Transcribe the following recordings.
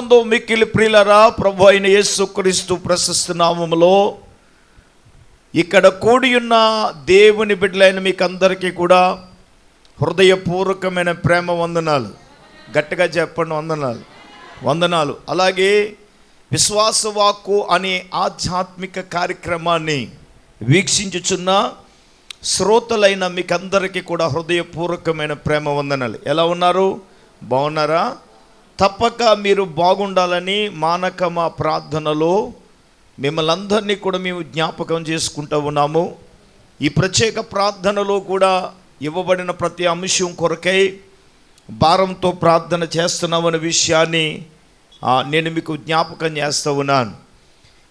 నందు మిక్కిలి ప్రియులరా ప్రభు అయిన యేసుక్రీస్తు ప్రశస్త నామములో. ఇక్కడ కూడి ఉన్న దేవుని బిడ్డలైన మీకు అందరికీ కూడా హృదయపూర్వకమైన ప్రేమ వందనాలు. గట్టిగా చెప్పండి వందనాలు. వందనాలు. అలాగే విశ్వాసవాక్కు అనే ఆధ్యాత్మిక కార్యక్రమాన్ని వీక్షించుచున్న శ్రోతలైన మీకందరికీ కూడా హృదయపూర్వకమైన ప్రేమ వందనాలు. ఎలా ఉన్నారు? బాగున్నారా? తప్పక మీరు బాగుండాలని మానక మా ప్రార్థనలో మిమ్మల్ని అందరినీ కూడా మేము జ్ఞాపకం చేసుకుంటూ ఉన్నాము. ఈ ప్రత్యేక ప్రార్థనలో కూడా ఇవ్వబడిన ప్రతి అంశం కొరకై భారంతో ప్రార్థన చేస్తున్నామనే విషయాన్ని నేను మీకు జ్ఞాపకం చేస్తూ ఉన్నాను.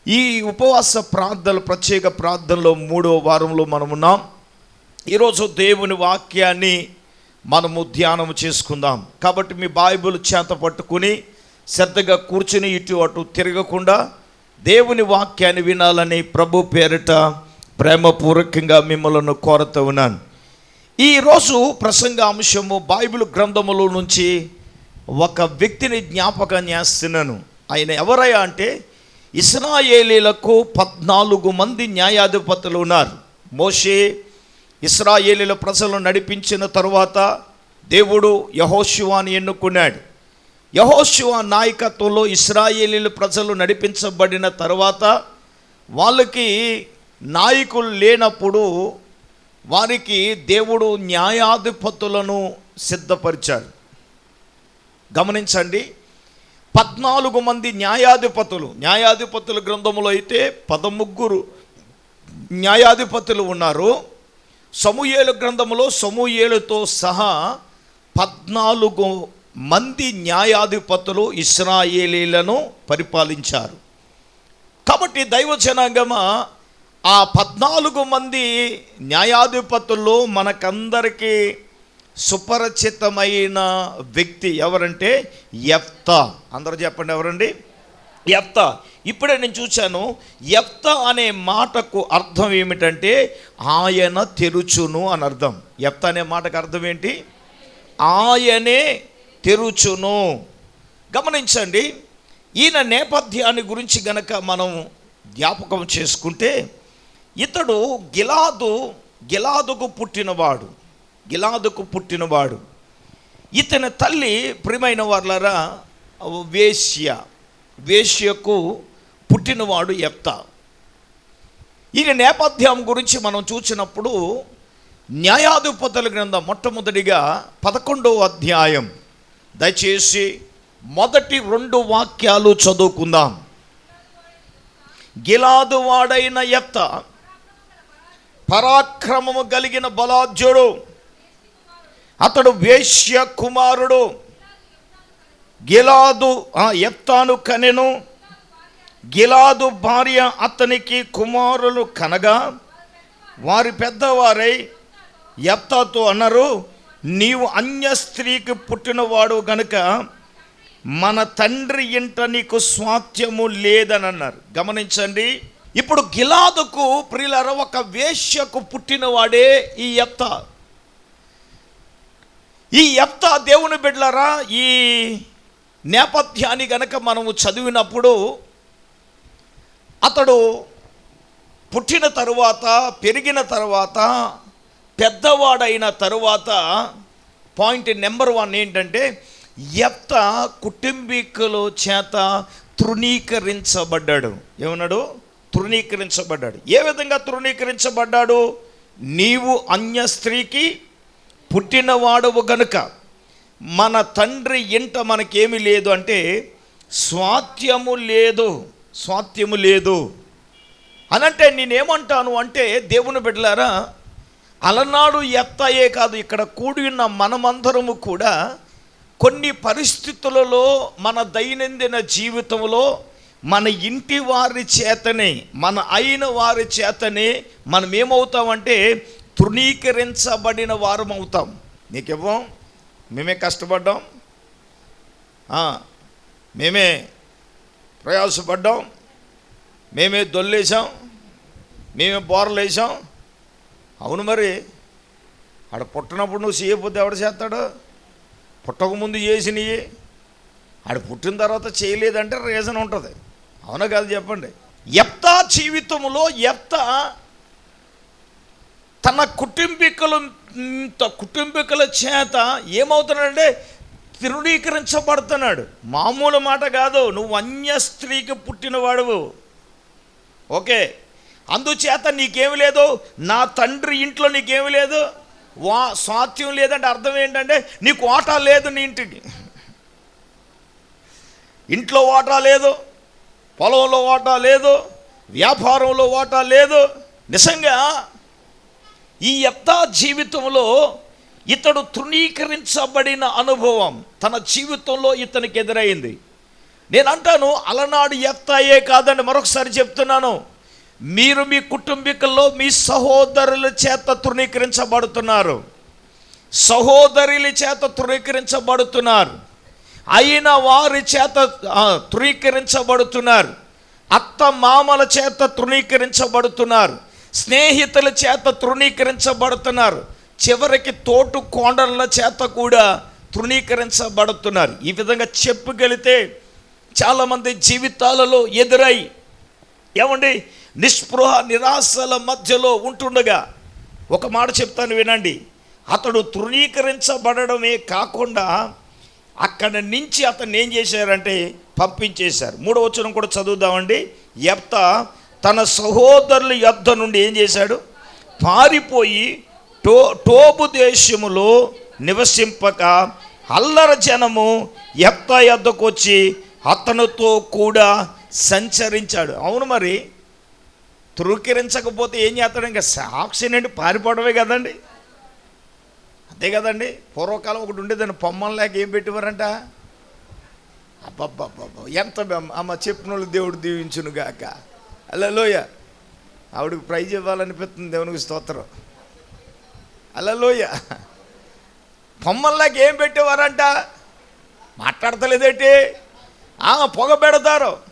ఈ ఉపవాస ప్రార్థనలు ప్రత్యేక ప్రార్థనలో మూడో వారంలో మనం ఉన్నాం. ఈరోజు దేవుని వాక్యాన్ని మనము ధ్యానం చేసుకుందాం. కాబట్టి మీ బైబిల్ చేత పట్టుకుని శ్రద్ధగా కూర్చుని ఇటు అటు తిరగకుండా దేవుని వాక్యాన్ని వినాలని ప్రభు పేరిట ప్రేమపూర్వకంగా మిమ్మల్ని కోరుతూ ఉన్నాను. ఈరోజు ప్రసంగ అంశము బైబిల్ గ్రంథములో నుంచి ఒక వ్యక్తిని జ్ఞాపకం చేస్తున్నాను. ఆయన ఎవరయ్యా అంటే ఇస్రాయేలీలకు పద్నాలుగు మంది న్యాయాధిపతులు ఉన్నారు. మోషే ఇస్రాయేలీల ప్రజలను నడిపించిన తరువాత దేవుడు యహోశివాని ఎన్నుకున్నాడు. యహోశివ నాయకత్వంలో ఇస్రాయేలీల ప్రజలు నడిపించబడిన తర్వాత వాళ్ళకి నాయకులు లేనప్పుడు వారికి దేవుడు న్యాయాధిపతులను సిద్ధపరిచాడు. గమనించండి పద్నాలుగు మంది న్యాయాధిపతులు న్యాయాధిపతుల గ్రంథములో అయితే పదముగ్గురు న్యాయాధిపతులు ఉన్నారు. సమూయేలు గ్రంథములో సమూయేలుతో సహా పద్నాలుగు మంది న్యాయాధిపతులు ఇస్రాయేలీలను పరిపాలించారు. కాబట్టి దైవ జనాంగమ ఆ పద్నాలుగు మంది న్యాయాధిపతుల్లో మనకందరికీ సుపరిచితమైన వ్యక్తి ఎవరంటే ఎఫ్తా అందరూ చెప్పండి ఎవరండి? ఎఫ్తా ఇప్పుడే నేను చూశాను ఎప్త అనే మాటకు అర్థం ఏమిటంటే ఆయన తెరుచును అని అర్థం. ఎప్త అనే మాటకు అర్థం ఏంటి? ఆయనే తెరుచును. గమనించండి ఈయన నేపథ్యాన్ని గురించి గనక మనం జ్ఞాపకం చేసుకుంటే ఇతడు గిలాదు గిలాదుకు పుట్టినవాడు గిలాదుకు పుట్టినవాడు. ఇతని తల్లి ప్రియమైన వాళ్ళరా వేశ్య వేశ్యకు పుట్టినవాడు ఎత్త ఈయన నేపథ్యం గురించి మనం చూసినప్పుడు న్యాయాధిపతుల గ్రంథం మొట్టమొదటిగా పదకొండవ అధ్యాయం. దయచేసి మొదటి రెండు వాక్యాలు చదువుకుందాం. గిలాదు వాడైన ఎత్త పరాక్రమము కలిగిన బలాఢ్యుడు అతడు వేశ్య కుమారుడు గిలాదు ఆ ఎత్తాను కనెను. గిలాదు భార్య అతనికి కుమారులు కనగా వారి పెద్దవారై ఎత్తతో అన్నారు నీవు అన్య స్త్రీకి పుట్టినవాడు గనుక మన తండ్రి ఇంట నీకు స్వాత్యము లేదని అన్నారు గమనించండి ఇప్పుడు గిలాదుకు ప్రియులర ఒక వేశ్యకు పుట్టినవాడే ఈ ఎత్త ఈ ఎప్త దేవుని బిడ్డలరా ఈ నేపథ్యాన్ని గనక మనము చదివినప్పుడు అతడు పుట్టిన తరువాత పెరిగిన తర్వాత పెద్దవాడైన తరువాత పాయింట్ నెంబర్ వన్ ఏంటంటే ఎప్త కుటుంబీకుల చేత తృణీకరించబడ్డాడు. ఏమన్నాడు? తృణీకరించబడ్డాడు. ఏ విధంగా తృణీకరించబడ్డాడు? నీవు అన్య స్త్రీకి పుట్టినవాడవు గనుక మన తండ్రి ఇంట మనకేమి లేదు అంటే స్వాత్యము లేదు. స్వాత్యము లేదు. అనంటే నేనేమంటాను అంటే దేవుని బిడ్డలారా అలనాడు ఎత్తయే కాదు ఇక్కడ కూడి ఉన్న మనమందరము కూడా కొన్ని పరిస్థితులలో మన దైనందిన జీవితంలో మన ఇంటి వారి చేతనే మన అయిన వారి చేతనే మనం ఏమవుతామంటే తృణీకరించబడిన వారం అవుతాం నీకివ్వం మేమే కష్టపడ్డాం. మేమే ప్రయాసపడ్డాం. మేమే దొల్లేసాం మేమే బోర్లు వేసాం అవును మరి ఆడ పుట్టినప్పుడు నువ్వు చేయకపోతే ఎవడు చేస్తాడు? పుట్టకముందు చేసినవి ఆడు పుట్టిన తర్వాత చేయలేదంటే రీజన్ ఉంటుంది. అవునా కాదు చెప్పండి. ఎప్త జీవితంలో ఎప్త తన కుటుంబీకులు కుటుంబీకుల చేత ఏమవుతున్నాడంటే తృణీకరించబడుతున్నాడు. మామూలు మాట కాదు నువ్వు అన్య స్త్రీకి పుట్టినవాడువు. ఓకే అందుచేత నీకేమి లేదు? నా తండ్రి ఇంట్లో నీకేమి లేదు? వా స్వాత్యం లేదంటే అర్థం ఏంటంటే నీకు వాటా లేదు నీ ఇంటికి. ఇంట్లో వాటా లేదు పొలంలో వాటా లేదు వ్యాపారంలో వాటా లేదు. నిజంగా ఈ యత్తా జీవితంలో ఇతడు తృణీకరించబడిన అనుభవం తన జీవితంలో ఇతనికి ఎదురైంది. నేను అంటాను అలనాడు ఎత్తాయే కాదని మరొకసారి చెప్తున్నాను. మీరు మీ కుటుంబీకుల్లో మీ సహోదరుల చేత తృణీకరించబడుతున్నారు. సహోదరుల చేత తృణీకరించబడుతున్నారు. అయిన వారి చేత తృణీకరించబడుతున్నారు. అత్త మామల చేత తృణీకరించబడుతున్నారు. స్నేహితుల చేత తృణీకరించబడుతున్నారు. చివరికి తోటు కోండల చేత కూడా తృణీకరించబడుతున్నారు. ఈ విధంగా చెప్పగలిగితే చాలామంది జీవితాలలో ఎదురై ఏమండి నిస్పృహ నిరాశల మధ్యలో ఉంటుండగా ఒక మాట చెప్తాను వినండి. అతడు తృణీకరించబడమే కాకుండా అక్కడ నుంచి అతన్ని ఏం చేశారంటే పంపించేశారు. మూడో వచనం కూడా చదువుదామండి. ఎప్త తన సహోదరుల యొద్ధ నుండి ఏం చేశాడు? పారిపోయి టో టోబు దేశములో నివసింపక అల్లర జనము ఎత్త ఎద్దకొచ్చి వచ్చి అతనితో కూడా సంచరించాడు. అవును మరి ధృవీకరించకపోతే ఏం చేస్తాడు? ఇంకా సాక్షి నుండి పారిపోవడమే కదండి. అంతే కదండి. పూర్వకాలం ఒకటి ఉండేదాన్ని పొమ్మం లేక ఏం పెట్టేవారంట? అబ్బబ్బబ్బబ్బ ఎంత బెమ్మ- అమ్మ చెప్పిన వాళ్ళు దేవుడు దీవించునుగాక. అలా అల్లలోయ. ఆవిడకి ప్రైజ్ ఇవ్వాలనిపిస్తుంది దేవునికి స్తోత్రం. అలలోయ పొమ్మల్లాకి ఏం పెట్టేవారంట? మాట్లాడతలేదేంటి? ఆ, పొగ పెడతారు.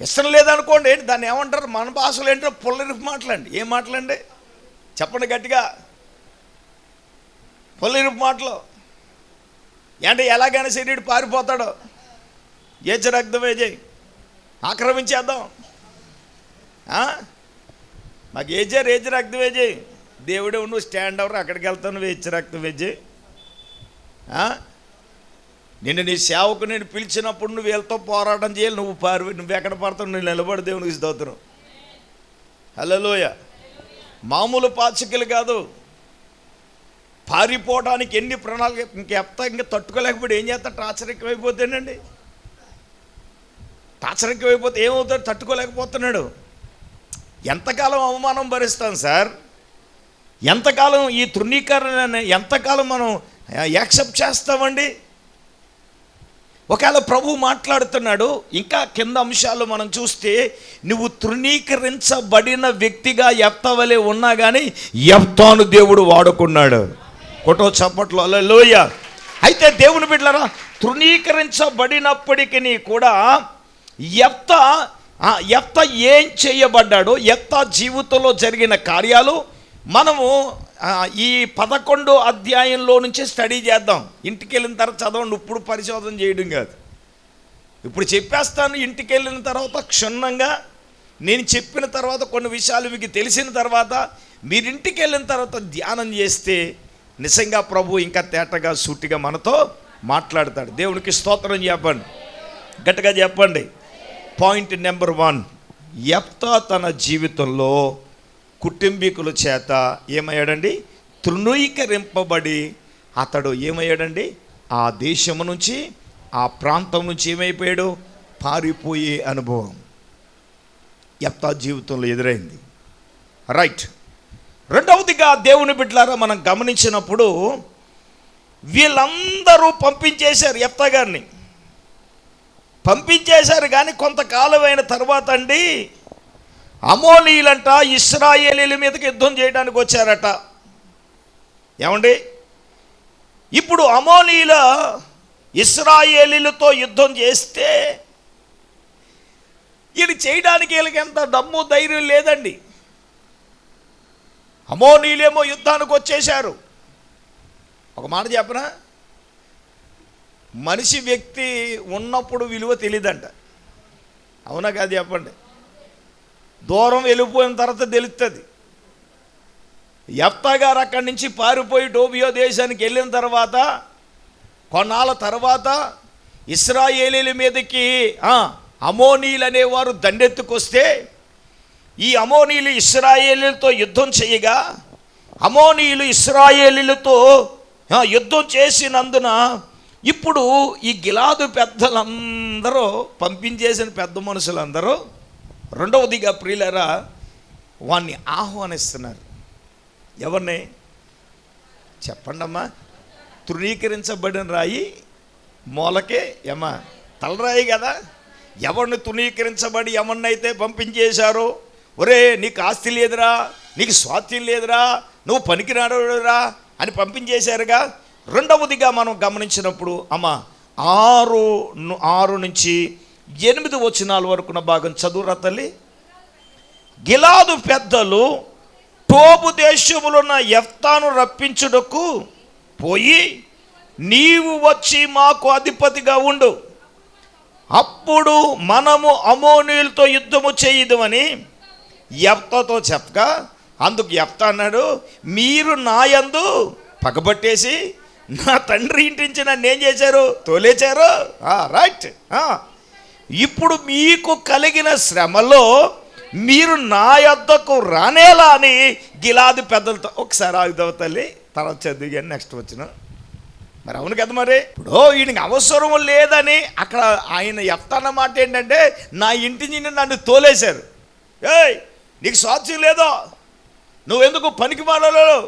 ఇష్టం లేదనుకోండి ఏంటి దాన్ని ఏమంటారు? మన భాషలు ఏంటో పుల్లరిపు మాటలండి. ఏం మాటలండి? చెప్పండి గట్టిగా. పుల్లరిపు మాటలు. ఏంటంటే ఎలాగైనా శరీరుడు పారిపోతాడు. ఏచ రక్తమే చేయి. ఆక్రమించేద్దాం. మాకు ఏజారు ఏజ్ రక్తమే దేవుడు నువ్వు స్టాండ్ అవర్ అక్కడికి వెళ్తాను వేచి రక్తం వేజే నిన్ను నీ సేవకు నేను పిలిచినప్పుడు నువ్వు వీళ్ళతో పోరాటం చేయాలి నువ్వు పారి నువ్వు ఎక్కడ పడతావు నువ్వు నిలబడి దేవునికి స్తోత్రం. హలోయ మామూలు పాచికలు కాదు. పారిపోవడానికి ఎన్ని ప్రణాళిక ఇంకెప్తా ఇంకా తట్టుకోలేకపోతే ఏం చేస్తా? టార్చర్ ఎక్కువైపోతేనండి టార్చర్ ఏమవుతాడు? తట్టుకోలేకపోతున్నాడు. ఎంతకాలం అవమానం భరిస్తాం సార్? ఎంతకాలం ఈ తృణీకరణ ఎంతకాలం మనం యాక్సెప్ట్ చేస్తామండి? ఒకవేళ ప్రభు మాట్లాడుతున్నాడు ఇంకా కింద అంశాలు మనం చూస్తే నువ్వు తృణీకరించబడిన వ్యక్తిగా ఎత్తవలే ఉన్నా కానీ ఎప్తాను దేవుడు వాడుకున్నాడు. కొట్టో చప్పట్లో లోయ అయితే దేవుని బిడ్డలరా తృణీకరించబడినప్పటికీ కూడా ఎత్త ఎత్త ఏం చేయబడ్డాడో ఎత్త జీవితంలో జరిగిన కార్యాలు మనము ఈ పదకొండో అధ్యాయంలో నుంచి స్టడీ చేద్దాం. ఇంటికి వెళ్ళిన తర్వాత చదవండి ఇప్పుడు పరిశోధన చేయడం కాదు. ఇప్పుడు చెప్పేస్తాను ఇంటికి వెళ్ళిన తర్వాత క్షుణ్ణంగా. నేను చెప్పిన తర్వాత కొన్ని విషయాలు మీకు తెలిసిన తర్వాత మీరు ఇంటికి వెళ్ళిన తర్వాత ధ్యానం చేస్తే నిజంగా ప్రభు ఇంకా తేటగా సూటిగా మనతో మాట్లాడతాడు. దేవునికి స్తోత్రం చెప్పండి. గట్టిగా చెప్పండి. పాయింట్ నెంబర్ వన్ ఎప్తా తన జీవితంలో కుటుంబీకుల చేత ఏమయ్యాడండి? తృణీకరింపబడి అతడు ఏమయ్యాడండి? ఆ దేశము నుంచి ఆ ప్రాంతం నుంచి ఏమైపోయాడు? పారిపోయే అనుభవం ఎప్తా జీవితంలో ఎదురైంది. రైట్ రెండవదిగా దేవుని బిడ్డలారా మనం గమనించినప్పుడు వీళ్ళందరూ పంపించేశారు ఎప్తా గారిని. పంపించేశారు కానీ కొంతకాలం అయిన తర్వాత అండి అమోనీయులంట ఇస్రాయేలీల మీదకి యుద్ధం చేయడానికి వచ్చారట. ఏమండి? ఇప్పుడు అమోనీయుల ఇస్రాయేలీలతో యుద్ధం చేస్తే ఇది చేయడానికి వీళ్ళకి ఎంత దమ్ము ధైర్యం లేదండి. అమోనీయులేమో యుద్ధానికి వచ్చేశారు. ఒక మాట చెప్పనా? మనిషి వ్యక్తి ఉన్నప్పుడు విలువ తెలియదంట అవునా కాదు చెప్పండి. దూరం వెళ్ళిపోయిన తర్వాత తెలుస్తుంది ఎఫ్తా గారు అక్కడి నుంచి పారిపోయి టోబియో దేశానికి వెళ్ళిన తర్వాత కొన్నాళ్ళ తర్వాత ఇస్రాయేలీల మీదకి అమోనీలు అనేవారు దండెత్తుకొస్తే ఈ అమోనీలు ఇస్రాయేలీలతో యుద్ధం చేయగా అమోనీయులు ఇస్రాయేలీలతో యుద్ధం చేసినందున ఇప్పుడు ఈ గిలాదు పెద్దలందరూ పంపించేసిన పెద్ద మనుషులందరూ రెండవదిగా ప్రియులరా వాణ్ణి ఆహ్వానిస్తున్నారు. ఎవరిని? చెప్పండమ్మా. తృణీకరించబడిన రాయి మూలకే ఏమా తలరాయి కదా. ఎవరిని తృణీకరించబడి ఎవరినైతే పంపించేశారో? ఒరే నీకు ఆస్తి లేదురా నీకు స్వాస్థ్యం లేదురా నువ్వు పనికిరాడురా అని పంపించేశారుగా? రెండవదిగా మనం గమనించినప్పుడు అమ్మ ఆరు ఆరు నుంచి ఎనిమిది వచనాల వరకున్న భాగం చదువురా తల్లి. గిలాదు పెద్దలు టోపు దేశములున్న ఎఫ్తాను రప్పించుటకు పోయి నీవు వచ్చి మాకు అధిపతిగా ఉండు. అప్పుడు మనము అమోనీయులతో యుద్ధము చేయదమని ఎఫ్తతో చెప్పగా అందుకు ఎఫ్త అన్నాడు మీరు నాయందు పగబట్టేసి నా తండ్రి ఇంటి నుంచి నన్ను ఏం చేశారు? తోలేచారు రైట్ ఇప్పుడు మీకు కలిగిన శ్రమలో మీరు నా యొద్దకు రానేలా అని గిలాది పెద్దలతో ఒకసారి ఆగుదావు తల్లి తర్వాత చదివి కానీ నెక్స్ట్ వచ్చిన. మరి అవును కదా మరి? ఇప్పుడు ఈయనకి అవసరం లేదని అక్కడ ఆయన ఎత్తన్న మాట ఏంటంటే నా ఇంటి నుంచి నన్ను తోలేశారు. ఏయ్ నీకు సాధ్యం లేదో? నువ్వెందుకు పనికి మాడలేవు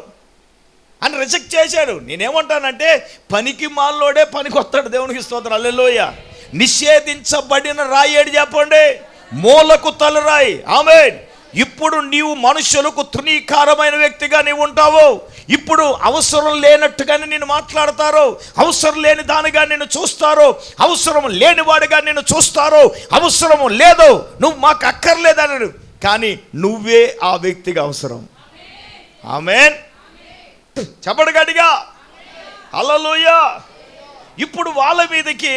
అని రిజెక్ట్ చేశాడు. నేనేమంటానంటే పనికి మాల్లోడే పనికి వస్తాడు దేవునికి స్తోత్రం. అల్లెలోయ నిషేధించబడిన రాయి ఏడు చెప్పండి. మూలకు తలరాయి. ఆమె ఇప్పుడు నీవు మనుషులకు తృణీకారమైన వ్యక్తిగా నీవు ఉంటావు. ఇప్పుడు అవసరం లేనట్టుగానే నేను మాట్లాడతారు. అవసరం లేని దానిగా నేను చూస్తారు. అవసరం లేనివాడిగా నేను చూస్తారు. అవసరం లేదు. నువ్వు మాకు అక్కర్లేదని కానీ నువ్వే ఆ వ్యక్తిగా అవసరం. ఆమెన్. చెప్పడు గడిగా అలలోయ ఇప్పుడు వాళ్ళ మీదకి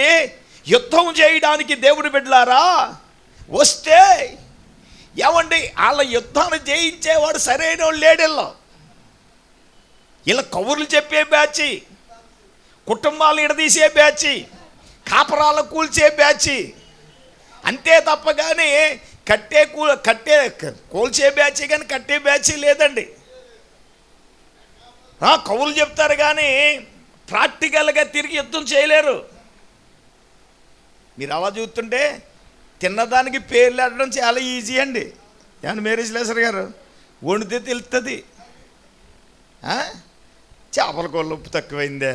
యుద్ధం చేయడానికి దేవుడు బిడ్డలారా? వస్తే ఏమండి వాళ్ళ యుద్ధాన్ని జయించేవాడు సరైన వాళ్ళు లేడిల్లో. ఇలా కబుర్లు చెప్పే బ్యాచి కుటుంబాలు ఇడదీసే బ్యాచి కాపరాల కూల్చే బ్యాచి. అంతే తప్ప కానీ కట్టే కూ కట్టే కూల్చే బ్యాచి కానీ కట్టే బ్యాచి లేదండి. కవులు చెప్తారు కానీ ప్రాక్టికల్గా తిరిగి యుద్ధం చేయలేరు. మీరు అలా చూస్తుంటే తిన్నదానికి పేర్లు పెట్టడం చాలా ఈజీ అండి. ఏమన్నా మేరేజ్ లేసర్ గారు? వండితే తెలుస్తుంది చేపల కూర ఉప్పు తక్కువైందే.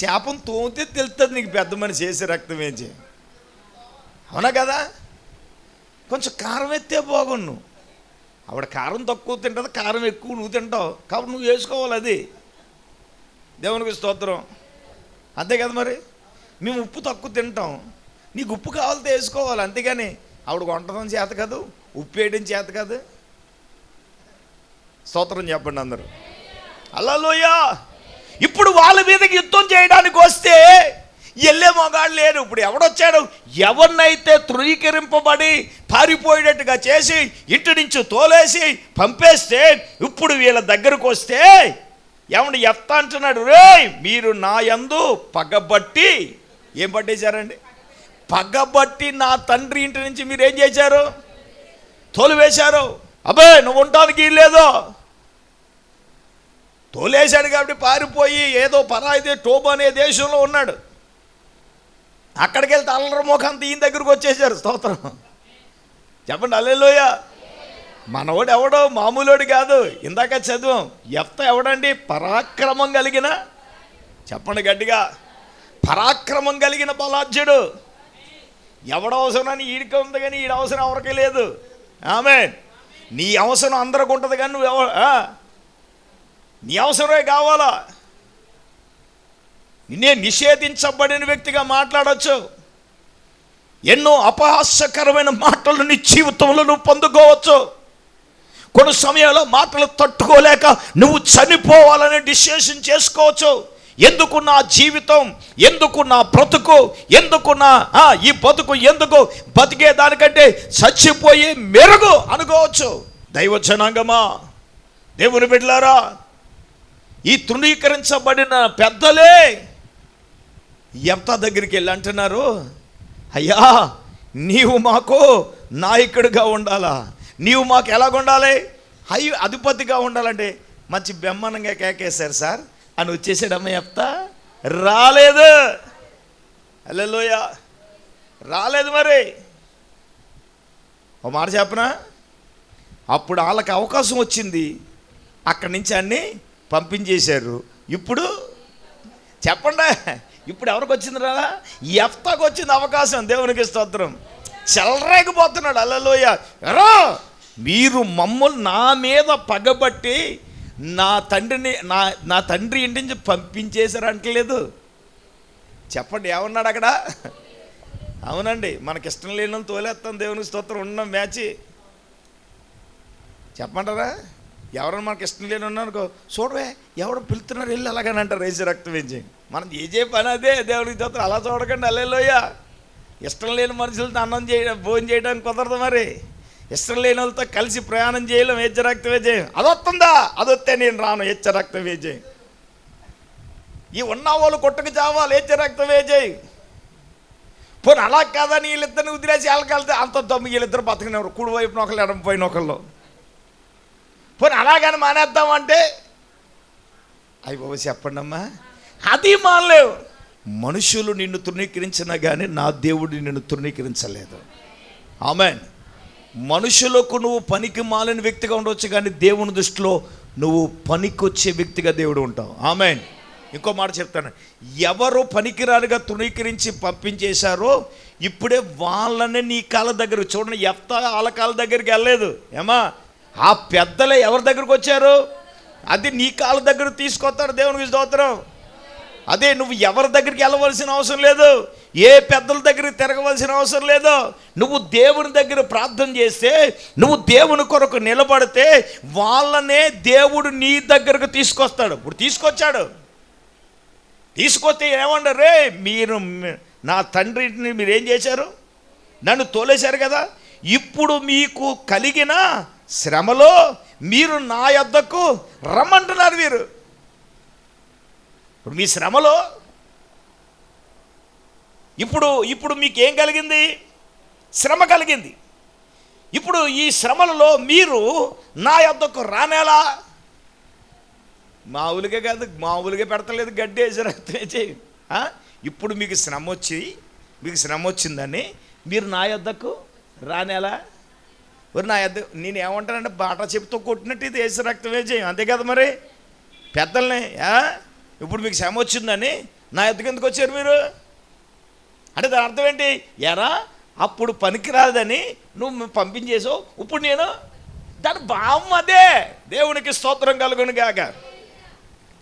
చేపను తోమితే తెలుస్తుంది నీకు పెద్ద మనిషి చేసే రక్తం ఏంచి అవునా కదా? కొంచెం కారం ఎత్తే బాగుండు. ఆవిడ కారం తక్కువ తింటుంది కారం ఎక్కువ నువ్వు తింటావు. కాబట్టి నువ్వు వేసుకోవాలి అది. దేవునికి స్తోత్రం. అంతే కదా మరి? మేము ఉప్పు తక్కువ తింటాం. నీకు ఉప్పు కావాలితే వేసుకోవాలి అంతేగాని ఆవిడ వంటడం చేత కాదు ఉప్పు వేయడం చేత కాదు. స్తోత్రం చెప్పండి అందరూ. అల్లలోయ ఇప్పుడు వాళ్ళ మీదకి యుద్ధం చేయడానికి వస్తే వెళ్ళే మగాడు లేరు ఇప్పుడు ఎవడొచ్చాడు? ఎవరినైతే తృణీకరింపబడి పారిపోయేటట్టుగా చేసి ఇంటి నుంచి తోలేసి పంపేస్తే ఇప్పుడు వీళ్ళ దగ్గరకు వస్తే ఏమండి ఎత్త అంటున్నాడు రే మీరు నా యందు పగబట్టి ఏం పట్టేశారండి? పగబట్టి నా తండ్రి ఇంటి నుంచి మీరు ఏం చేశారు? తోలివేశారు. అబ్బే నువ్వు ఉండటానికి లేదు. తోలేశాడు కాబట్టి పారిపోయి ఏదో పరాయిదే టోబో అనే దేశంలో ఉన్నాడు. అక్కడికి వెళ్తే అల్లరి ముఖం ఈయన దగ్గరకు వచ్చేసారు స్తోత్రం. చెప్పండి అల్లెలోయ మనవాడు ఎవడో? మామూలోడు కాదు. ఇందాక చదివాం. ఎఫ్త ఎవడండి? పరాక్రమం కలిగిన చెప్పండి గట్టిగా పరాక్రమం కలిగిన బలాజ్యుడు. ఎవడ అవసరాన్ని ఈడికి ఉంది కానీ ఈడ అవసరం ఎవరికి లేదు. ఆమె నీ అవసరం అందరికి ఉంటుంది కానీ నువ్వు నీ అవసరమే కావాలా? నిన్నే నిషేధించబడిన వ్యక్తిగా మాట్లాడచ్చు. ఎన్నో అపహాస్యకరమైన మాటలు నీ జీవితంలో నువ్వు పొందుకోవచ్చు. కొన్ని సమయాల్లో మాటలు తట్టుకోలేక నువ్వు చనిపోవాలని డిసిషన్ చేసుకోవచ్చు. ఎందుకు నా జీవితం? ఎందుకు నా బ్రతుకు? ఎందుకు నా ఆ, ఈ బతుకు ఎందుకు? బతికే దానికంటే చచ్చిపోయి మెరుగు అనుకోవచ్చు. దైవ జనాంగమా? దేవుని బిడ్డలారా ఈ తృణీకరించబడిన పెద్దలే ఎంత దగ్గరికి వెళ్ళి అంటున్నారు? అయ్యా నీవు మాకు నాయకుడిగా ఉండాలా? నీవు మాకు ఎలాగ ఉండాలి? అయ్యి అధిపతిగా ఉండాలంటే మంచి బెమ్మనంగా కేకేశారు సార్. అని వచ్చేసాడమ్మ చెప్తా రాలేదు. అల్లెలోయ రాలేదు మరి. ఓ మాట చెప్పనా? అప్పుడు వాళ్ళకి అవకాశం వచ్చింది. అక్కడి నుంచి అన్ని పంపించేశారు. ఇప్పుడు చెప్పండి? ఇప్పుడు ఎవరికి వచ్చింది రా? ఎఫ్తాకు వచ్చింది అవకాశం. దేవునికి స్తోత్రం. చెలరేకపోతున్నాడు అల్లలోయ ఎరా మీరు మమ్మల్ని నా మీద పగబట్టి నా తండ్రిని నా నా తండ్రి ఇంటి నుంచి పంపించేశారు అంటలేదు. చెప్పండి ఏమన్నాడు అక్కడ? అవునండి మనకి ఇష్టం లేని తోలేస్తాం. దేవునికి స్తోత్రం. ఉన్నాం మ్యాచ్. చెప్పమంటారా? ఎవరైనా మనకి ఇష్టం లేని ఉన్నారనుకో చూడవే ఎవడు పిలుతున్నారు వెళ్ళి అలాగని అంటారు రేసి రక్తం వేసి మనం ఏ పని అదే దేవుడి స్తోత్రం. అలా చూడకండి అల్లెలోయ ఇష్టం లేని మనుషులతో అన్నం చేయడం భోజనం చేయడానికి కుదరదు మరి. ఇష్టం లేని వాళ్ళతో కలిసి ప్రయాణం చేయలేం హెచ్చ రక్తం వేజేయం అదొస్తుందా అదొస్తే నేను రాను హెచ్చరక్త రక్తం ఈ ఉన్న వాళ్ళు కొట్టుకు చావాలి హెచ్చరక్త రక్తం పోనీ అలా కాదని వీళ్ళిద్దరిని వదిలేసి వెళ్ళకెళ్తే అంత దమ్ము వీళ్ళిద్దరు బతకనివ్వరు. కుడి వైపున ఒకళ్ళు ఎడమ పోయిన ఒకళ్ళు. పోనీ అలాగని మానేద్దామంటే? అయ్యి బాబు చెప్పండి అమ్మా అది మానలేవు. మనుషులు నిన్ను తృణీకరించినా కానీ నా దేవుడు నిన్ను తృణీకరించలేదు. ఆమె మనుషులకు నువ్వు పనికి మాలిన వ్యక్తిగా ఉండవచ్చు కానీ దేవుని దృష్టిలో నువ్వు పనికొచ్చే వ్యక్తిగా దేవుడు ఉంటావు. ఆమె ఇంకో మాట చెప్తాను. ఎవరు పనికిరాలుగా తృణీకరించి పంపించేశారో ఇప్పుడే వాళ్ళనే నీ కాళ్ళ దగ్గర చూడండి. ఎఫ్త వాళ్ళ కాళ్ళ దగ్గరికి వెళ్ళలేదు. ఏమా? ఆ పెద్దలే ఎవరి దగ్గరకు వచ్చారు? అది నీ కాళ్ళ దగ్గర తీసుకొస్తాడు దేవునికి స్తోత్రం. అదే నువ్వు ఎవరి దగ్గరికి వెళ్ళవలసిన అవసరం లేదు ఏ పెద్దల దగ్గరికి తిరగవలసిన అవసరం లేదు. నువ్వు దేవుని దగ్గర ప్రార్థన చేస్తే నువ్వు దేవుని కొరకు నిలబడితే వాళ్ళనే దేవుడు నీ దగ్గరకు తీసుకొస్తాడు. ఇప్పుడు తీసుకొచ్చాడు. తీసుకొస్తే ఏమన్నారు రే మీరు నా తండ్రిని మీరు ఏం చేశారు? నన్ను తోలేశారు కదా. ఇప్పుడు మీకు కలిగిన శ్రమలో మీరు నా యొద్దకు రమ్మంటున్నారు మీరు ఇప్పుడు మీ శ్రమలో ఇప్పుడు ఇప్పుడు మీకు ఏం కలిగింది? శ్రమ కలిగింది. ఇప్పుడు ఈ శ్రమలలో మీరు నా యొద్దకు రానేలా? మామూలుగా కాదు మామూలుగా పెడతలేదు గడ్డి వేసి ఇప్పుడు మీకు శ్రమ వచ్చి మీకు శ్రమ వచ్చిందని మీరు నా యొద్దకు రానేలా? మరి నా యొద్ద నేను ఏమంటానంటే బాట చెప్తూ కొట్టినట్టు ఇది వేసి రక్తమే చేయం అంతే కదా మరి? పెద్దల్ని ఇప్పుడు మీకు శ్రమ వచ్చిందని నా యొద్దకు ఎందుకు వచ్చారు మీరు? అంటే దాని అర్థం ఏంటి? ఎరా అప్పుడు పనికిరాదని నువ్వు పంపించేసావు ఇప్పుడు నేను దాని భావం అదే. దేవునికి స్తోత్రం కలుగును గాక.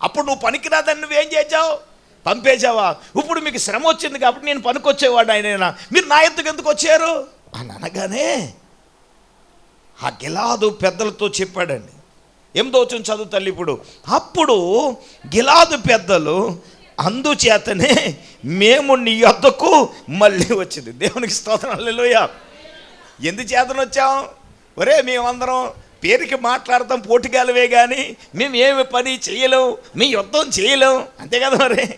అప్పుడు నువ్వు పనికిరాదని నువ్వేం చేసావు పంపేశావా? ఇప్పుడు మీకు శ్రమ వచ్చింది కాబట్టి నేను పనికొచ్చేవాడు ఆయన మీరు నా ఎత్తుకు ఎందుకు వచ్చారు? అని అనగానే ఆ గిలాదు పెద్దలతో చెప్పాడండి. ఎనిమిదో వచ్చిన చదువు తల్లి ఇప్పుడు? అప్పుడు గిలాదు పెద్దలు అందుచేతనే మేము నీ యొద్దకు మళ్ళీ వచ్చింది. దేవునికి స్తోత్రం. హల్లెలూయ. ఎందుచేతన వచ్చాం ఒరే మేమందరం పేరుకి మాట్లాడతాం పోటుగాలవే కానీ మేము ఏమి పని చేయలేం మీ యుద్ధం చేయలేం. అంతే కదా మరి?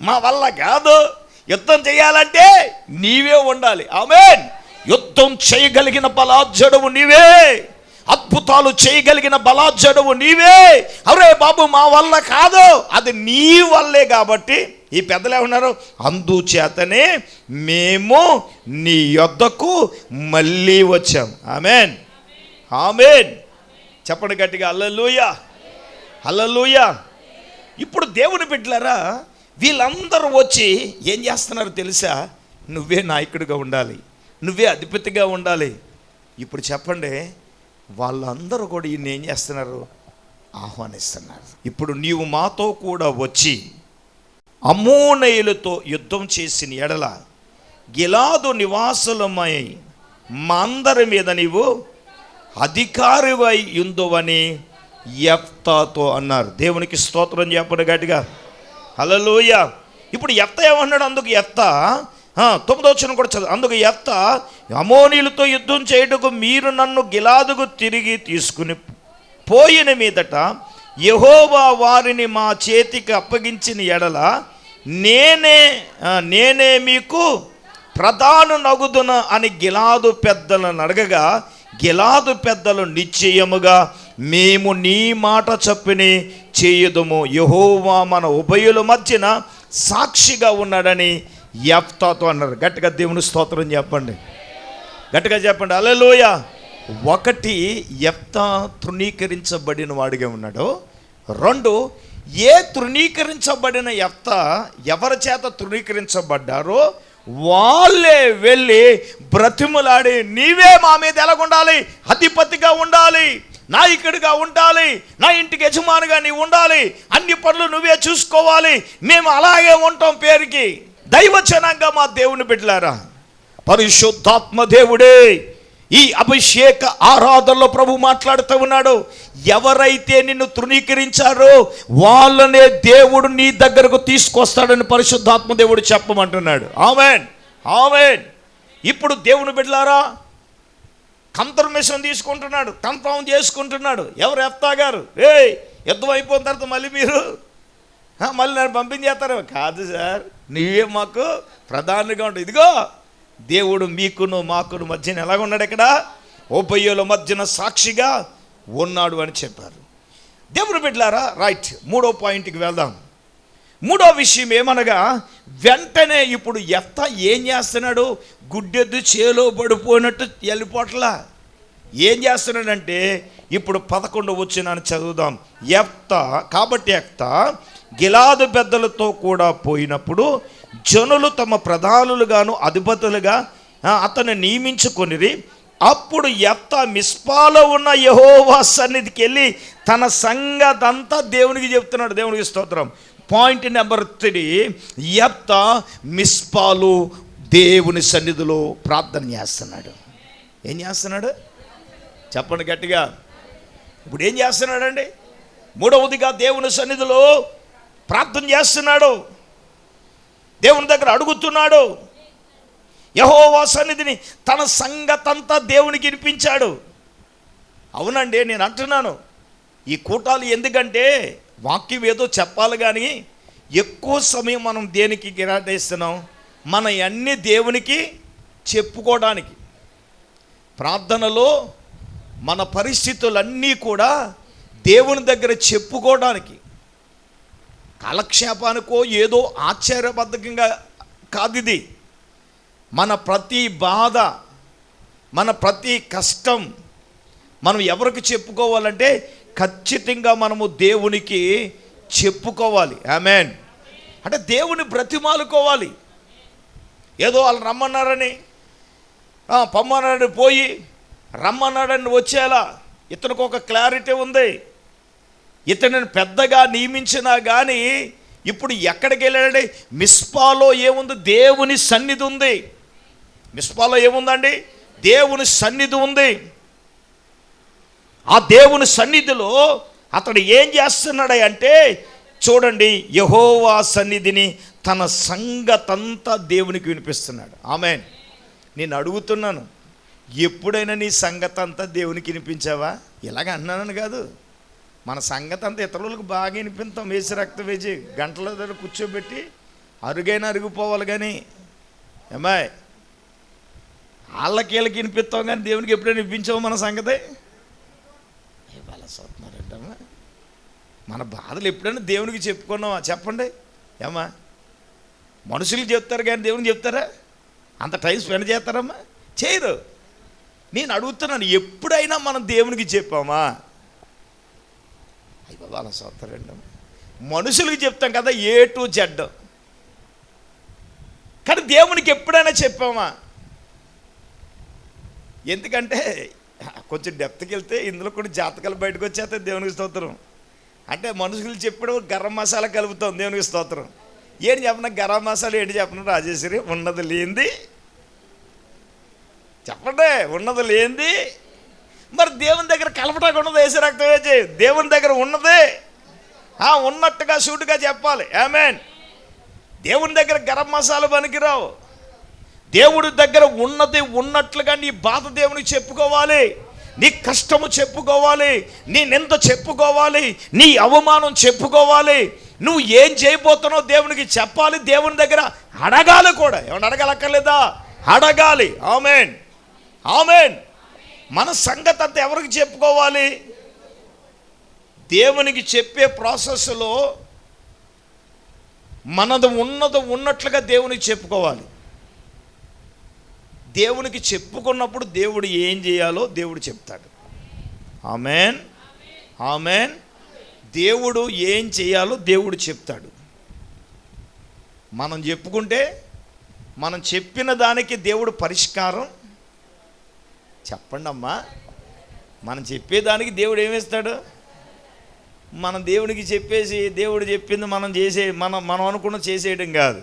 మా వల్ల కాదు. యుద్ధం చేయాలంటే నీవే ఉండాలి. ఆమెన్. యుద్ధం చేయగలిగిన బలాజ్జడవు నీవే. అద్భుతాలు చేయగలిగిన బలాజ్జడవు నీవే. అరే బాబు మా వల్ల కాదు. అది నీ వల్లే కాబట్టి ఈ పెద్దలు ఏమన్నారు? అందుచేతనే మేము నీ యొద్దకు మళ్ళీ వచ్చాం. ఆమెన్. ఆమెన్. చెప్పండి గట్టిగా అల్లలుయ అల్లలుయ ఇప్పుడు దేవుని బిడ్డలారా వీళ్ళందరూ వచ్చి ఏం చేస్తున్నారు తెలుసా? నువ్వే నాయకుడిగా ఉండాలి. నువ్వే అధిపతిగా ఉండాలి. ఇప్పుడు చెప్పండి వాళ్ళందరూ కూడా ఈయన ఏం చేస్తున్నారు? ఆహ్వానిస్తున్నారు. ఇప్పుడు నీవు మాతో కూడా వచ్చి అమోనయులతో యుద్ధం చేసిన ఎడల గిలాదు నివాసులమై మా అందరి మీద నీవు అధికారివై ఉందవని ఎఫ్తాతో అన్నారు. దేవునికి స్తోత్రం చెప్పండి గట్టిగా. హలలోయ ఇప్పుడు ఎత్త ఏమన్నాడు అందుకు ఎత్త తొమ్మిదో వచ్చిన కూడా చదువు. అందుకు ఎత్త అమోనీలతో యుద్ధం చేయుటకు మీరు నన్ను గిలాదుకు తిరిగి తీసుకుని పోయిన మీదట యహోవా వారిని మా చేతికి అప్పగించిన ఎడల నేనే నేనే మీకు ప్రధాన నగుదున అని గిలాదు పెద్దలను అడగగా గిలాదు పెద్దలు నిశ్చయముగా మేము నీ మాట చప్పుని చేయదుము. యహోవా మన ఉభయుల మధ్యన సాక్షిగా ఉన్నాడని యఫ్తాతో అన్నారు. గట్టిగా దేవుని స్తోత్రం చెప్పండి. గట్టిగా చెప్పండి. అలలోయ ఒకటి ఎప్తా తృణీకరించబడిన వాడిగా ఉన్నాడు. రెండు ఏ తృణీకరించబడిన ఎప్త ఎవరి చేత తృణీకరించబడ్డారో వాళ్ళే వెళ్ళి బ్రతిములాడి నీవే మా మీద ఎలాగుండాలి? అధిపతిగా ఉండాలి. నాయకుడిగా ఉండాలి. నా ఇంటికి యజమానిగా నీవు ఉండాలి. అన్ని పనులు నువ్వే చూసుకోవాలి. మేము అలాగే ఉంటాం పేరుకి. దైవ జనంగా మా దేవుని బిడ్డలారా పరిశుద్ధాత్మ దేవుడే ఈ అభిషేక ఆరాధనలో ప్రభు మాట్లాడుతూ ఉన్నాడు. ఎవరైతే నిన్ను తృణీకరించారో వాళ్ళనే దేవుడు నీ దగ్గరకు తీసుకొస్తాడని పరిశుద్ధాత్మ దేవుడు చెప్పమంటున్నాడు. ఆమెన్. ఆమెన్. ఇప్పుడు దేవుని బిడ్డలారా కన్ఫర్మేషన్ తీసుకుంటున్నాడు కన్ఫర్మ్ చేసుకుంటున్నాడు. ఎవరు ఎత్తా గారు ఏ యుద్ధం అయిపోయిన తర్వాత మళ్ళీ మీరు మళ్ళీ నన్ను పంపించేస్తారు. కాదు సార్ నీవే మాకు ప్రధానంగా ఉంటుంది ఇదిగో దేవుడు మీకును మాకును మధ్యన ఎలాగున్నాడు ఇక్కడ? ఓపయ్యోల మధ్యన సాక్షిగా ఉన్నాడు అని చెప్పారు. దేవుడు బిడ్లారా రైట్ మూడో పాయింట్కి వెళ్దాం. మూడో విషయం ఏమనగా వెంటనే ఇప్పుడు ఎత్త ఏం చేస్తున్నాడు? గుడ్డెద్దు చేలో పడిపోయినట్టు వెళ్ళిపోట్లా. ఏం చేస్తున్నాడంటే ఇప్పుడు పదకొండు వచ్చినాను చదువుదాం. ఎత్త కాబట్టి ఎత్త గిలాదు పెద్దలతో కూడా పోయినప్పుడు జనులు తమ ప్రధానులుగాను అధిపతులుగా అతను అతన్ని నియమించుకొనిరి అప్పుడు ఎత్త మిస్పాలో ఉన్న యహోవా సన్నిధికి వెళ్ళి తన సంగతంతా దేవునికి చెప్తున్నాడు. దేవునికి స్తోత్రం. పాయింట్ నెంబర్ త్రీ ఎత్త మిస్పాలు దేవుని సన్నిధిలో ప్రార్థన చేస్తున్నాడు. ఏం చేస్తున్నాడు? చెప్పండి గట్టిగా. ఇప్పుడు ఏం చేస్తున్నాడండి? మూడవదిగా దేవుని సన్నిధిలో ప్రార్థన చేస్తున్నాడు. దేవుని దగ్గర అడుగుతున్నాడు. యహోవా సన్నిధిని తన సంగతంతా దేవునికి వినిపించాడు. అవునండి నేను అంటున్నాను. ఈ కూటాలు ఎందుకంటే వాక్యం ఏదో చెప్పాలి కానీ ఎక్కువ సమయం మనం దేనికి గిరాటేస్తున్నాం మన అన్ని దేవునికి చెప్పుకోవడానికి. ప్రార్థనలో మన పరిస్థితులన్నీ కూడా దేవుని దగ్గర చెప్పుకోవడానికి. కాలక్షేపానికో ఏదో ఆశ్చర్యబద్ధకంగా కాదు ఇది. మన ప్రతి బాధ మన ప్రతి కష్టం మనం ఎవరికి చెప్పుకోవాలంటే ఖచ్చితంగా మనము దేవునికి చెప్పుకోవాలి. ఆమెన్. అంటే దేవుని బ్రతిమాలుకోవాలి. ఏదో వాళ్ళు రమ్మన్నారని ఆ, పోయి రమ్మన్నాడని వచ్చేలా ఇతనికి ఒక క్లారిటీ ఉంది. ఇతనిని పెద్దగా నియమించినా కానీ ఇప్పుడు ఎక్కడికి వెళ్ళాడండి? మిస్పాలో ఏముంది? దేవుని సన్నిధి ఉంది. మిస్పాలో ఏముందండి? దేవుని సన్నిధి ఉంది. ఆ దేవుని సన్నిధిలో అతడు ఏం చేస్తున్నాడు అంటే చూడండి యహోవా సన్నిధిని తన సంగతంతా దేవునికి వినిపిస్తున్నాడు. ఆమె నేను అడుగుతున్నాను ఎప్పుడైనా నీ సంగతంతా దేవునికి వినిపించావా? ఇలాగ అన్నానని కాదు. మన సంగతి అంతా ఇతరులకు బాగా వినిపిస్తాం. వేసి రక్తం వేసి గంటల దగ్గర కూర్చోబెట్టి అరుగైనా అరిగిపోవాలి కానీ ఏమాయ్ వాళ్ళకి వీళ్ళకి వినిపిస్తాం కానీ దేవునికి ఎప్పుడైనా వినిపించావు మన సంగతి? ఇవాళ చూస్తున్నారంటమ్మా మన బాధలు ఎప్పుడైనా దేవునికి చెప్పుకున్నావా? చెప్పండి. ఏమా? మనుషులు చెప్తారు కానీ దేవునికి చెప్తారా? అంత టైం స్పెండ్ చేస్తారమ్మా? చేయరు. నేను అడుగుతున్నాను ఎప్పుడైనా మనం దేవునికి చెప్పామా? అయ్యి వాళ్ళ చూస్తారండి మనుషులకు చెప్తాం కదా ఏ టు జెడ్. కానీ దేవునికి ఎప్పుడైనా చెప్పామా? ఎందుకంటే కొంచెం డెప్త్కి వెళ్తే ఇందులో కూడా జాతకాలు బయటకు వచ్చేస్తే దేవునికి స్తోత్రం. అంటే మనుషులు చెప్పడం గరం మసాలా కలుపుతాం దేవునికి స్తోత్రం. ఏంటి చెప్పిన? గరం మసాలా ఏంటి చెప్పిన? రాజేశ్వరి ఉన్నది లేనిది చెప్పండి ఉన్నది లేనిది మరి దేవుని దగ్గర కలపటానికి ఉన్నది వేసే రక్తమే వేసి దేవుని దగ్గర ఉన్నదే. ఆ, ఉన్నట్టుగా సూటుగా చెప్పాలి. ఆమెన్ దేవుని దగ్గర గరం మసాలా పనికిరావు. దేవుడి దగ్గర ఉన్నది ఉన్నట్లుగా నీ బాధ దేవునికి చెప్పుకోవాలి. నీ కష్టము చెప్పుకోవాలి. నీ నింద చెప్పుకోవాలి. నీ అవమానం చెప్పుకోవాలి. నువ్వు ఏం చేయబోతున్నావు దేవునికి చెప్పాలి. దేవుని దగ్గర అడగాలి కూడా. ఏమన్నా అడగాలక్కర్లేదా? అడగాలి. ఆమెన్ ఆమెన్ మన సంగతి అంతా ఎవరికి చెప్పుకోవాలి? దేవునికి చెప్పే ప్రాసెస్లో మనది ఉన్నది ఉన్నట్లుగా దేవునికి చెప్పుకోవాలి. దేవునికి చెప్పుకున్నప్పుడు దేవుడు ఏం చేయాలో దేవుడు చెప్తాడు. ఆమెన్. ఆమెన్. దేవుడు ఏం చేయాలో దేవుడు చెప్తాడు. మనం చెప్పుకుంటే మనం చెప్పిన దానికి దేవుడు పరిష్కారం చెప్పండి అమ్మా మనం చెప్పేదానికి దేవుడు ఏమిస్తాడు మన దేవునికి చెప్పేసి దేవుడు చెప్పింది మనం చేసే మనం మనం అనుకున్న చేసేయడం కాదు.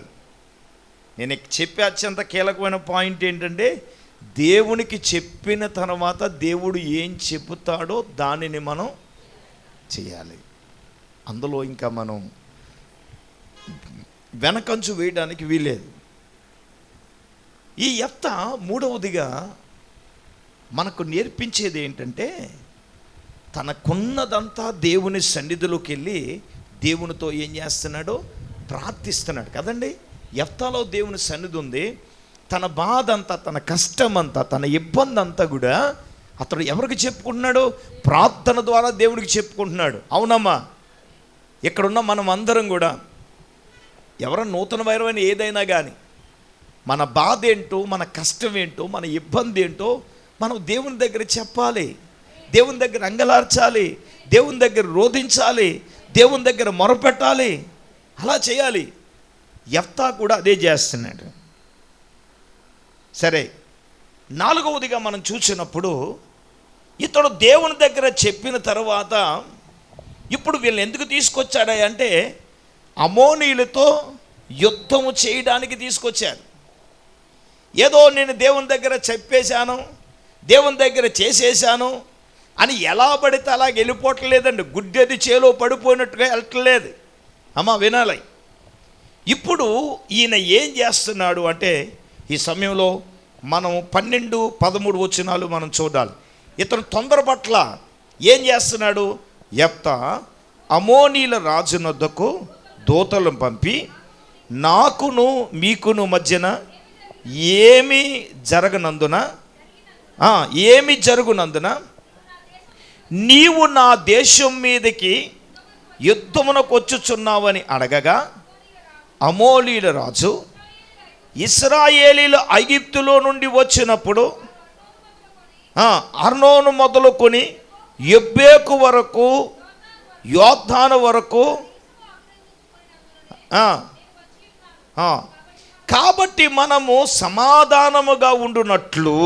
నేను చెప్పే అత్యంత కీలకమైన పాయింట్ ఏంటంటే దేవునికి చెప్పిన తర్వాత దేవుడు ఏం చెబుతాడో దానిని మనం చేయాలి. అందులో ఇంకా మనం వెనకంచు వేయడానికి వీలేదు ఈ ఎత్త మూడవదిగా మనకు నేర్పించేది ఏంటంటే తనకున్నదంతా దేవుని సన్నిధిలోకి వెళ్ళి దేవునితో ఏం చేస్తున్నాడో ప్రార్థిస్తున్నాడు. కదండి? ఎఫ్తాలో దేవుని సన్నిధి ఉంది. తన బాధ అంతా తన కష్టం అంతా తన ఇబ్బంది అంతా కూడా అతడు ఎవరికి చెప్పుకుంటున్నాడు? ప్రార్థన ద్వారా దేవునికి చెప్పుకుంటున్నాడు. అవునమ్మా. ఇక్కడున్న మనం అందరం కూడా ఎవరో నూతన వైరమైన ఏదైనా కానీ మన బాధ ఏంటో మన కష్టం ఏంటో మన ఇబ్బంది ఏంటో మనం దేవుని దగ్గర చెప్పాలి. దేవుని దగ్గర అంగలార్చాలి. దేవుని దగ్గర రోధించాలి. దేవుని దగ్గర మొరపెట్టాలి. అలా చేయాలి. ఎఫ్తా కూడా అదే చేస్తున్నాడు. సరే నాలుగవదిగా మనం చూసినప్పుడు ఇతడు దేవుని దగ్గర చెప్పిన తర్వాత ఇప్పుడు వీళ్ళని ఎందుకు తీసుకొచ్చాడా అంటే అమోనీయులతో యుద్ధము చేయడానికి తీసుకొచ్చారు ఏదో నేను దేవుని దగ్గర చెప్పేశాను దేవుని దగ్గర చేసేసాను అని ఎలా పడితే అలా వెళ్ళిపోవట్లేదండి. గుడ్డది చేలో పడిపోయినట్టుగా వెళ్ళట్లేదు. అమ్మ వినాలి. ఇప్పుడు ఈయన ఏం చేస్తున్నాడు అంటే ఈ సమయంలో మనం పన్నెండు పదమూడు వచ్చినాలు మనం చూడాలి. ఇతను తొందర పట్ల ఏం చేస్తున్నాడు? ఎప్త అమోనీల రాజునొద్దకు దూతలను పంపి నాకును మీకును మధ్యన ఏమి జరగనందున ఏమి జరుగునందున నీవు నా దేశం మీదకి యుద్ధమునకు వచ్చుచున్నావని అడగగా అమోలీల రాజు ఇస్రాయేలీలు ఐగిప్తులో నుండి వచ్చినప్పుడు అర్నోను మొదలుకొని ఎబ్బేకు వరకు యోద్ధాను వరకు కాబట్టి మనము సమాధానముగా ఉండునట్లు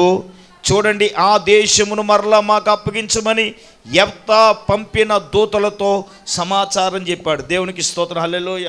చూడండి ఆ దేశమును మరలా మాకు అప్పగించమని ఎంత పంపిన దూతలతో సమాచారం చెప్పాడు. దేవునికి స్తోత్రం. హల్లెలోయ.